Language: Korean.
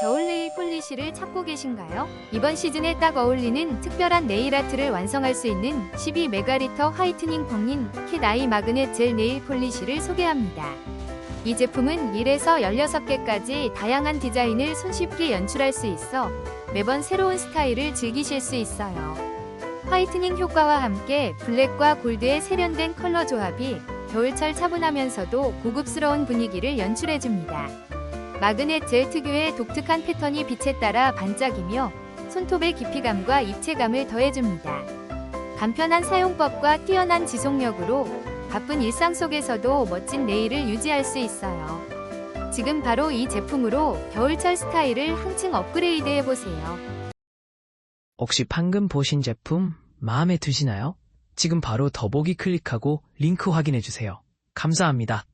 겨울 네일 폴리시를 찾고 계신가요? 이번 시즌에 딱 어울리는 특별한 네일 아트를 완성할 수 있는 12 메가리터 화이트닝 펑인 캣 아이 마그넷 젤 네일 폴리시를 소개합니다. 이 제품은 1에서 16개까지 다양한 디자인을 손쉽게 연출할 수 있어 매번 새로운 스타일을 즐기실 수 있어요. 화이트닝 효과와 함께 블랙과 골드의 세련된 컬러 조합이 겨울철 차분하면서도 고급스러운 분위기를 연출해줍니다. 마그넷 젤 특유의 독특한 패턴이 빛에 따라 반짝이며 손톱의 깊이감과 입체감을 더해줍니다. 간편한 사용법과 뛰어난 지속력으로 바쁜 일상 속에서도 멋진 네일을 유지할 수 있어요. 지금 바로 이 제품으로 겨울철 스타일을 한층 업그레이드 해보세요. 혹시 방금 보신 제품 마음에 드시나요? 지금 바로 더보기 클릭하고 링크 확인해주세요. 감사합니다.